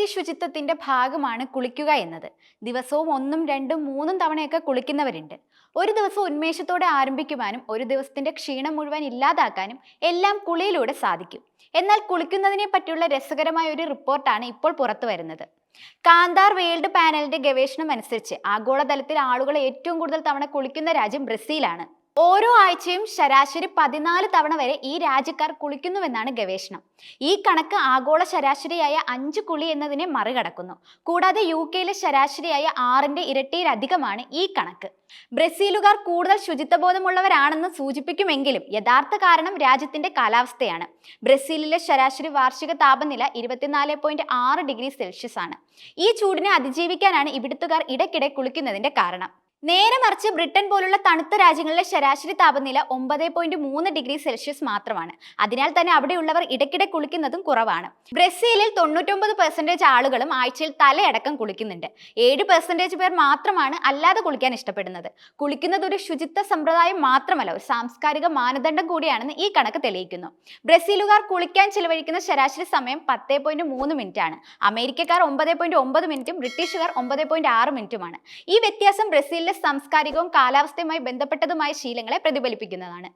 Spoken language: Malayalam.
വ്യക്തി ശുചിത്വത്തിന്റെ ഭാഗമാണ് കുളിക്കുക എന്നത്. ദിവസവും ഒന്നും രണ്ടും മൂന്നും തവണയൊക്കെ കുളിക്കുന്നവരുണ്ട്. ഒരു ദിവസം ഉന്മേഷത്തോടെ ആരംഭിക്കുവാനും ഒരു ദിവസത്തിന്റെ ക്ഷീണം മുഴുവൻ ഇല്ലാതാക്കാനും എല്ലാം കുളിയിലൂടെ സാധിക്കും. എന്നാൽ കുളിക്കുന്നതിനെ പറ്റിയുള്ള രസകരമായ ഒരു റിപ്പോർട്ടാണ് ഇപ്പോൾ പുറത്തു വരുന്നത്. കാന്താർ വേൾഡ് പാനലിന്റെ ഗവേഷണം അനുസരിച്ച് ആഗോളതലത്തിൽ ആളുകൾ ഏറ്റവും കൂടുതൽ തവണ കുളിക്കുന്ന രാജ്യം ബ്രസീലാണ്. ഓരോ ആഴ്ചയും ശരാശരി പതിനാല് തവണ വരെ ഈ രാജ്യക്കാർ കുളിക്കുന്നുവെന്നാണ് ഗവേഷണം. ഈ കണക്ക് ആഗോള ശരാശരിയായ അഞ്ച് കുളി എന്നതിനെ മറികടക്കുന്നു. കൂടാതെ യു കെയിലെ ശരാശരിയായ ആറിന്റെ ഇരട്ടിയിലധികമാണ് ഈ കണക്ക്. ബ്രസീലുകാർ കൂടുതൽ ശുചിത്വബോധമുള്ളവരാണെന്ന് സൂചിപ്പിക്കുമെങ്കിലും യഥാർത്ഥ കാരണം രാജ്യത്തിന്റെ കാലാവസ്ഥയാണ്. ബ്രസീലിലെ ശരാശരി വാർഷിക താപനില ഇരുപത്തിനാല് പോയിന്റ് ആറ് ഡിഗ്രി സെൽഷ്യസ് ആണ് ഈ ചൂടിനെ അതിജീവിക്കാനാണ് ഇവിടുത്തുകാർ ഇടയ്ക്കിടെ കുളിക്കുന്നതിന്റെ കാരണം. നേരെ മറിച്ച് ബ്രിട്ടൻ പോലുള്ള തണുത്ത രാജ്യങ്ങളിലെ ശരാശരി താപനില ഒമ്പത് പോയിന്റ് മൂന്ന് ഡിഗ്രി സെൽഷ്യസ് മാത്രമാണ്. അതിനാൽ തന്നെ അവിടെയുള്ളവർ ഇടയ്ക്കിടെ കുളിക്കുന്നതും കുറവാണ്. ബ്രസീലിൽ തൊണ്ണൂറ്റൊമ്പത് പെർസെന്റേജ് ആളുകളും ആഴ്ചയിൽ തലയടക്കം കുളിക്കുന്നുണ്ട്. ഏഴ് പെർസെന്റേജ് പേർ മാത്രമാണ് അല്ലാതെ കുളിക്കാൻ ഇഷ്ടപ്പെടുന്നത്. കുളിക്കുന്നത് ഒരു ശുചിത്വ സമ്പ്രദായം മാത്രമല്ല ഒരു സാംസ്കാരിക മാനദണ്ഡം കൂടിയാണെന്ന് ഈ കണക്ക് തെളിയിക്കുന്നു. ബ്രസീലുകാർ കുളിക്കാൻ ചിലവഴിക്കുന്ന ശരാശരി സമയം പത്ത് പോയിന്റ് മൂന്ന് മിനിറ്റ് ആണ് അമേരിക്കക്കാർ ഒമ്പത് പോയിന്റ് ഒമ്പത് മിനിറ്റും ബ്രിട്ടീഷുകാർ ഒമ്പത് പോയിന്റ് ആറ് മിനിറ്റുമാണ്. ഈ വ്യത്യാസം ബ്രസീലിലെ സാംസ്കാരികവും കാലാവസ്ഥയുമായി ബന്ധപ്പെട്ടതുമായ ശീലങ്ങളെ പ്രതിഫലിപ്പിക്കുന്നതാണ്